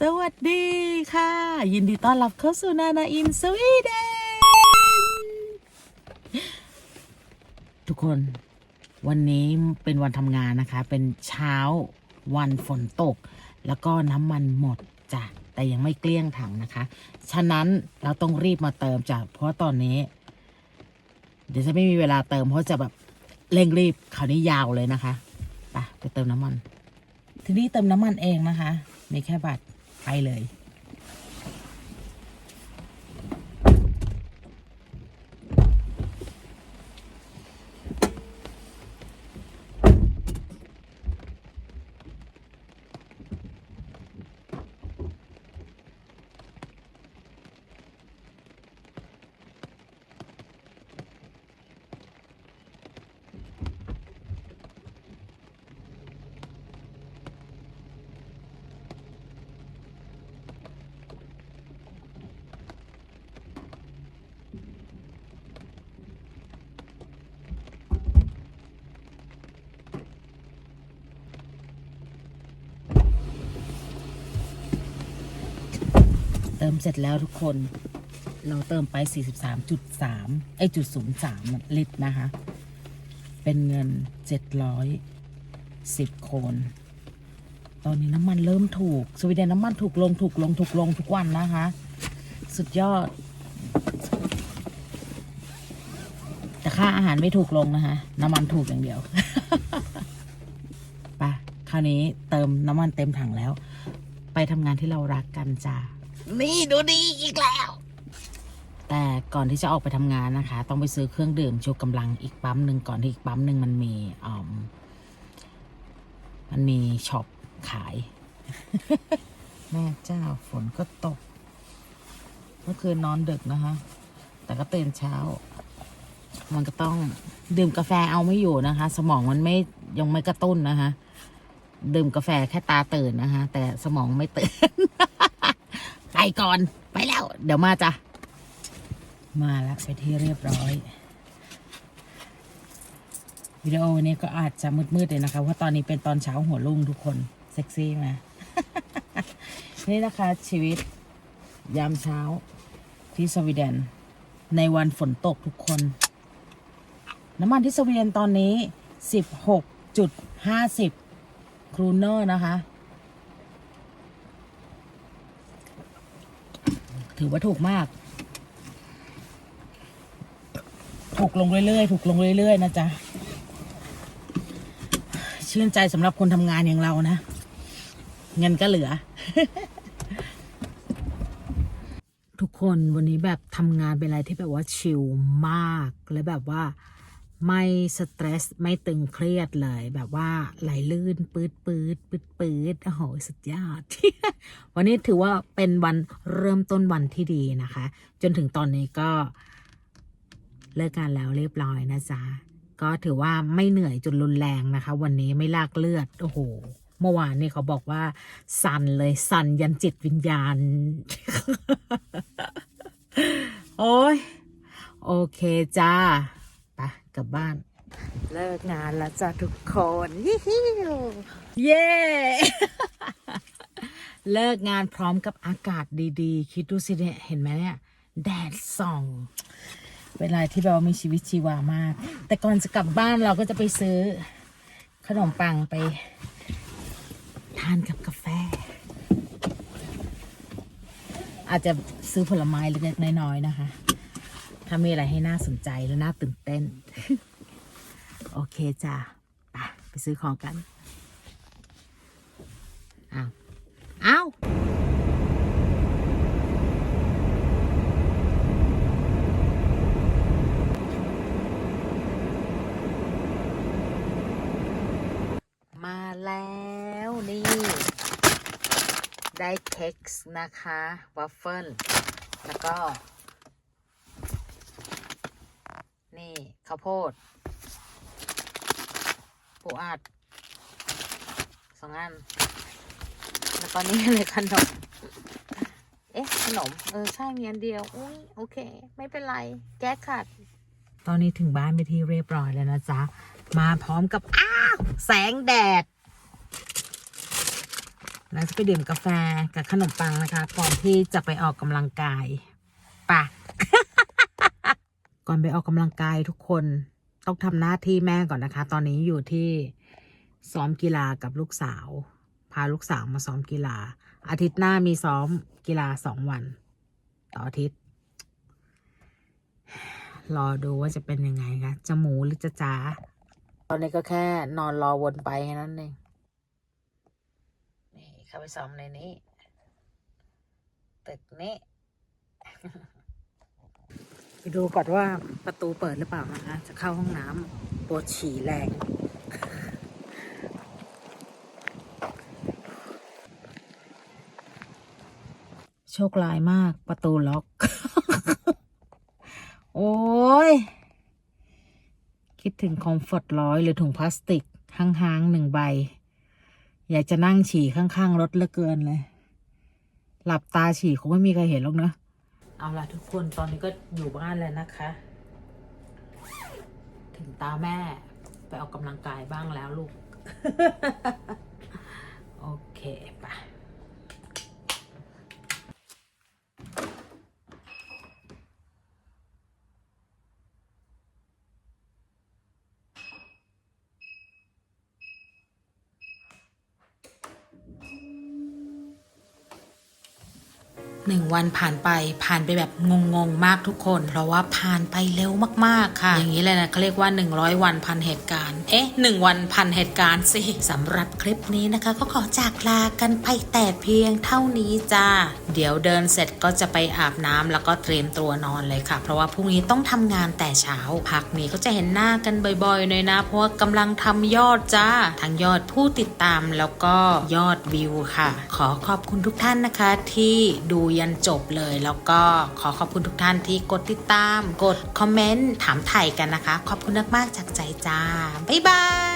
สวัสดีค่ะ ยินดีต้อนรับเข้าสู่นานาอินสวีเดนทุกคนวันนี้เป็นวันทำงานนะคะ เป็นเช้าวันฝนตก แล้วก็น้ำมันหมดจ้ะแต่ยังไม่เกลี้ยงถังนะคะ ฉะนั้นเราต้องรีบมาเติมจ้ะเพราะตอนนี้ เดี๋ยวจะไม่มีเวลาเติม เพราะจะแบบเร่งรีบคราวนี้ยาวเลยนะคะไปไปเติมน้ำมัน ทีนี้เติมน้ำมันเองนะคะ มีแค่บัตร ไปเลย ติมเสร็จแล้วทุกคน เราเติมไป 43.3ไอ้จุด03 ลิตรนะคะ เป็นเงิน 710 โคน ตอนนี้น้ำมันเริ่มถูก สวีเดนน้ำมันถูกลงถูกลงถูกลงทุกวันนะคะ สุดยอด แต่ค่าอาหารไม่ถูกลงนะคะ น้ำมันถูกอย่างเดียวไปคราวนี้เติมน้ำมันเต็มถังแล้ว ไปทำงานที่เรารักกันจ้า นี่ดูดีอีกแล้ว แต่ก่อนที่จะออกไปทำงานนะคะ ต้องไปซื้อเครื่องดื่มชูกำลังอีกปั๊มหนึ่งก่อนที่อีกปั๊มหนึ่งมันมีออมมันมีช็อปขาย แม่เจ้าฝนก็ตก เมื่อคืนนอนดึกนะคะ แต่ก็ตื่นเช้า มันก็ต้องดื่มกาแฟเอาไม่อยู่นะคะ สมองมันไม่ยังไม่กระตุ้นนะคะ ดื่มกาแฟแค่ตาตื่นนะคะ แต่สมองไม่ตื่น ก่อน ไปแล้ว เดี๋ยวมาจ้ะ มาแล้วไปที่เรียบร้อย วิดีโอนี้ก็อาจจะมืดๆเลยนะคะ เพราะตอนนี้เป็นตอนเช้าหัวรุ่งทุกคน เซ็กซี่ไหมนี่นะคะชีวิตยามเช้าที่สวีเดน ในวันฝนตกทุกคน น้ำมันที่สวีเดนตอนนี้ 16.50 ครูเนอร์นะคะ ถือว่าถูกมาก ถูกลงเรื่อยๆ ถูกลงเรื่อยๆ นะจ๊ะ ชื่นใจสำหรับคนทำงานอย่างเรานะ เงินก็เหลือ ทุกคนวันนี้แบบทำงานเป็นอะไรที่แบบว่าชิลมาก และแบบว่า ไม่สเตรสไม่ตึงเครียดเลย แบบว่าไหลลื่นปืดปืดปืดปืดโอ้โหสุดยอด วันนี้ถือว่าเป็นวันเริ่มต้นวันที่ดีนะคะ จนถึงตอนนี้ก็เลิกงานแล้วเรียบร้อยนะจ๊ะ ก็ถือว่าไม่เหนื่อยจนรุนแรงนะคะ วันนี้ไม่ลากเลือด โอ้โห เมื่อวานนี่เขาบอกว่า สั่นเลยสั่นยันจิตวิญญาณ โอ้ยโอเคจ้า กลับบ้าน เลิกงานแล้วจ้าทุกคนยี่ฮิวเย้เลิกงานพร้อมกับอากาศดีๆ คิดดูสิเนี่ยเห็นไหมเนี่ย แดดส่อง เวลาที่แบบว่ามีชีวิตชีวามาก แต่ก่อนจะกลับบ้านเราก็จะไปซื้อ ขนมปังไป ทานกับกาแฟ อาจจะซื้อผลไม้เล็กๆน้อยๆนะคะ ถ้ามีอะไรให้น่าสนใจและน่าตื่นเต้น โอเคจ้ะไปไปซื้อของกันอ้าวอ้าวมาแล้วนี่ ได้เค้กนะคะ วัฟเฟิลแล้วก็ นี่ ข้าวโพดปูอัดสองอัน แล้วก็นี่เลยขนม เอ๊ะ ขนม เออ ใช่ มีอันเดียว อุ้ยโอเค ไม่เป็นไร แก้ขัด ตอนนี้ถึงบ้านไปที่เรียบร้อยแล้วนะจ๊ะ มาพร้อมกับ อ้าว แสงแดด แล้วจะไปดื่มกาแฟกับขนมปังนะคะ ก่อนที่จะไปออกกำลังกายป่ะ ก่อนไปออกกำลังกายทุกคนต้องทำหน้าที่แม่ก่อนนะคะ ตอนนี้อยู่ที่ซ้อมกีฬากับลูกสาว พาลูกสาวมาซ้อมกีฬา อาทิตย์หน้ามีซ้อมกีฬาสองวัน ต่ออาทิตย์ รอดูว่าจะเป็นยังไงคะจะหมูหรือจะจ้าตอนนี้ก็แค่นอนรอวนไปแค่นั้นเองนี่เข้าไปซ้อมในนี้ตึกนี้ ไปดูก่อนว่าประตูเปิดหรือเปล่านะคะ จะเข้าห้องน้ำปวดฉี่แรง โชคลายมากประตูล็อก โอ้ย คิดถึงคอมฟอร์ตร้อยหรือถุงพลาสติกห้างๆหนึ่งใบ อยากจะนั่งฉี่ข้างๆรถเหลือเกินเลย หลับตาฉี่คงไม่มีใครเห็นหรอกเนะ เอาล่ะทุกคนตอนนี้ก็อยู่บ้านแล้วนะคะ ถึงตาแม่ไปออกกำลังกายบ้างแล้วลูก โอเคไป หนึ่งวันผ่านไปผ่านไปแบบงงๆมากทุกคน เพราะว่าผ่านไปเร็วมากๆค่ะ อย่างนี้เลยนะเขาเรียกว่า 100 วันพันเหตุการณ์ เอ๊ะ1วันพันเหตุการณ์สิสำหรับคลิปนี้นะคะ ก็ขอจากลากันไปแต่เพียงเท่านี้จ้า เดี๋ยวเดินเสร็จก็จะไปอาบน้ำแล้วก็เตรียมตัวนอนเลยค่ะ เพราะว่าพรุ่งนี้ต้องทำงานแต่เช้าพักนี้ก็จะเห็นหน้ากันบ่อยๆหน่อยนะ เพราะว่ากำลังทำยอดจ้าทั้งยอดผู้ติดตามแล้วก็ยอดวิวค่ะ ขอขอบคุณทุกท่านนะคะที่ดูยันจบเลย แล้วก็ขอขอบคุณทุกท่านที่กดติดตาม กดคอมเมนต์ถามไถ่กันนะคะ ขอบคุณมากๆจากใจจ้า บ๊ายบาย